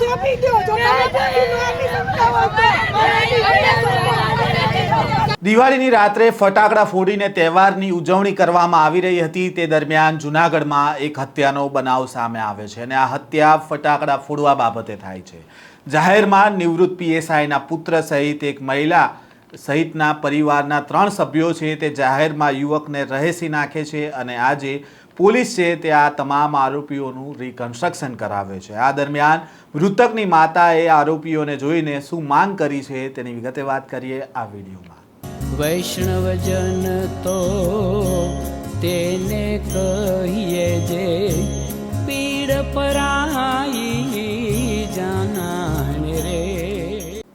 સોંપી દો જો દિવાળીની રાત્રે ફટાકડા ફોડીને તહેવારની ઉજવણી કરવામાં આવી રહી હતી. તે દરમિયાન જૂનાગઢમાં એક હત્યાનો બનાવ સામે આવે છે અને આ હત્યા ફટાકડા ફોડવા બાબતે થાય છે. જાહેરમાં નિવૃત્ત પીએસઆઈના પુત્ર સહિત એક મહિલા સહિતના પરિવારના ત્રણ સભ્યો છે તે જાહેરમાં યુવકને રહેસી નાખે છે અને આજે પોલીસ છે તે આ તમામ આરોપીઓનું રિકન્સ્ટ્રક્શન કરાવે છે. આ દરમિયાન મૃતકની માતાએ આરોપીઓને જોઈને શું માંગ કરી છે તેની વિગતે વાત કરીએ આ વિડીયોમાં. વૈષ્ણવજન તો તેને કહીએ જે પીડ પરાઈ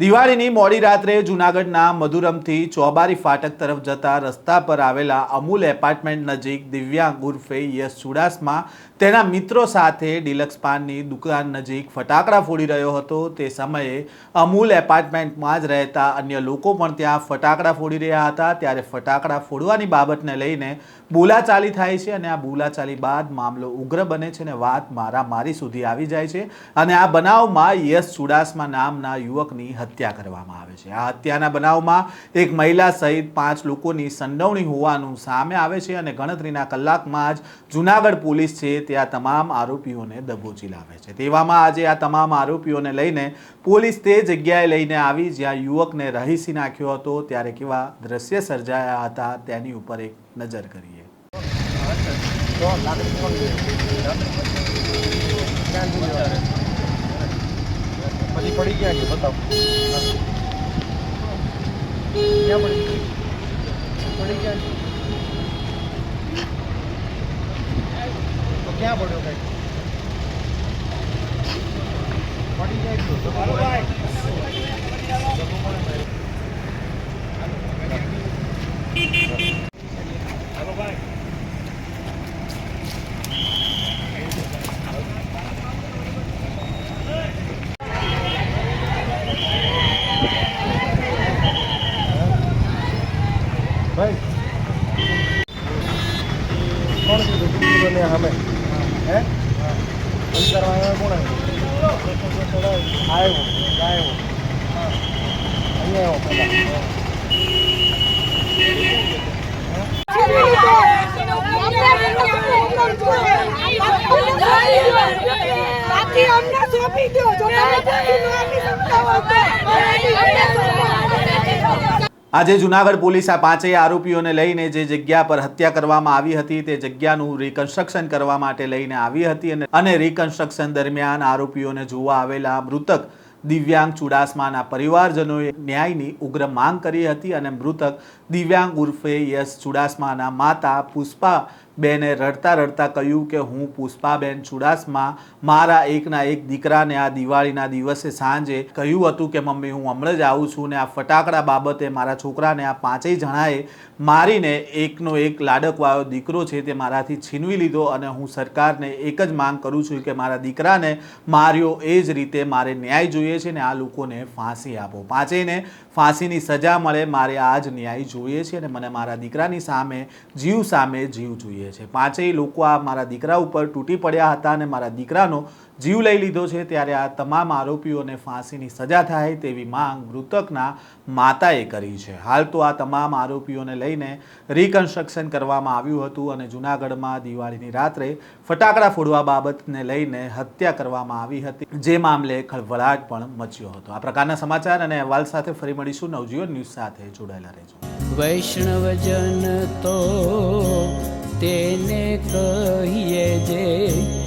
દિવાળીની મોડી રાત્રે જૂનાગઢના મધુરમથી ચોબારી ફાટક તરફ જતા રસ્તા પર આવેલા અમૂલ એપાર્ટમેન્ટ નજીક દિવ્યાંગ ઉર્ફે યશ ચુડાસમા તેના મિત્રો સાથે ડિલક્સ પાનની દુકાન નજીક ફટાકડા ફોડી રહ્યો હતો. તે સમયે અમૂલ એપાર્ટમેન્ટમાં જ રહેતા અન્ય લોકો પણ ત્યાં ફટાકડા ફોડી રહ્યા હતા. ત્યારે ફટાકડા ફોડવાની બાબતને લઈને બોલાચાલી થાય છે અને આ બોલાચાલી બાદ મામલો ઉગ્ર બને છે અને વાત મારામારી સુધી આવી જાય છે. અને આ બનાવમાં યશ ચુડાસમા નામના યુવકની હત્યા કરવામાં આવે છે. આ હત્યાના બનાવમાં એક મહિલા સહિત પાંચ લોકોની સંડોવણી હોવાનું સામે આવે છે અને ગણતરીના કલાકમાં જ જુનાગઢ પોલીસ છે તે આ તમામ આરોપીઓને દબોચી લાવે છે. તેવામાં આજે આ તમામ આરોપીઓને લઈને પોલીસ તે જગ્યાએ લઈને આવી જ્યાં યુવકને રહીસી નાખ્યો હતો. ત્યારે કેવા દ્રશ્ય સર્જાયા હતા તેની ઉપર એક નજર કરીએ. પછી પડી ગયા છે બતાવો ક્યાં પડી? પડી ગયા તો ક્યાં પડ્યો કઈ પડી જાય છે તો બોલાય. કોણ કીધું? કીધું ને સામે. હે? અંતર આવ્યો કોણ આવ્યો? આવ્યો આવ્યો. અહીંયા આવ્યો પેલા બાકી અમને સોંપી દો જો તમે કોઈ નો આપી શકતા હો તો આજે જુનાગઢ પોલીસ આ પાંચેય આરોપીઓને લઈને જે જગ્યા પર હત્યા કરવામાં આવી હતી તે જગ્યાનું રિકન્સ્ટ્રક્શન કરવા માટે લઈને આવી હતી અને અને રિકન્સ્ટ્રક્શન દરમિયાન આરોપીઓને જોવા આવેલા મૃતક દિવ્યાંગ ચુડાસમાના પરિવારજનોએ ન્યાયની ઉગ્ર માંગ કરી હતી અને મૃતક દિવ્યાંગ ઉર્ફે યશ ચુડાસમાના માતા પુષ્પા બેને રડતા રડતા કહ્યું કે, હું પુષ્પાબેન ચુડાસમા, મારા એકના એક દીકરાને આ દિવાળીના દિવસે સાંજે કહ્યું હતું કે, મમ્મી, હું હમણાં જ આવું છું ને આ ફટાકડા બાબતે મારા છોકરાને આ પાંચેય જણાએ મારીને એકનો એક લાડકવાળો દીકરો છે તે મારાથી છીનવી લીધો અને હું સરકારને એક જ માંગ કરું છું કે મારા દીકરાને માર્યો એ જ રીતે મારે ન્યાય જોઈએ છે ને આ લોકોને ફાંસી આપો. પાંચેયને ફાંસીની સજા મળે, મારે આ જ ન્યાય જોઈએ છે અને મને મારા દીકરાની સામે, જીવ સામે જીવ છે. પાંચેય લોકો આ મારા દીકરા ઉપર તૂટી પડ્યા હતા અને મારા દીકરાનો જીવ લઈ લીધો છે ત્યારે આ તમામ આરોપીઓને ફાંસીની સજા થાય તેવી માંગ મૃતકના માતાએ કરી છે. હાલ તો આ તમામ આરોપીઓને લઈને રિકન્સ્ટ્રક્શન કરવામાં આવ્યું હતું અને જૂનાગઢમાં દિવાળીની રાત્રે ફટાકડા ફોડવા બાબતને લઈને હત્યા કરવામાં આવી હતી. જે મામલે ખળભળાટ પણ મચ્યો હતો. આ પ્રકારના સમાચાર અને અહેવાલ સાથે ફરી મળીશું. નવજીવન ન્યૂઝ સાથે જોડાયેલા રહેજો. વૈષ્ણવજન તો તેને કહીએ જે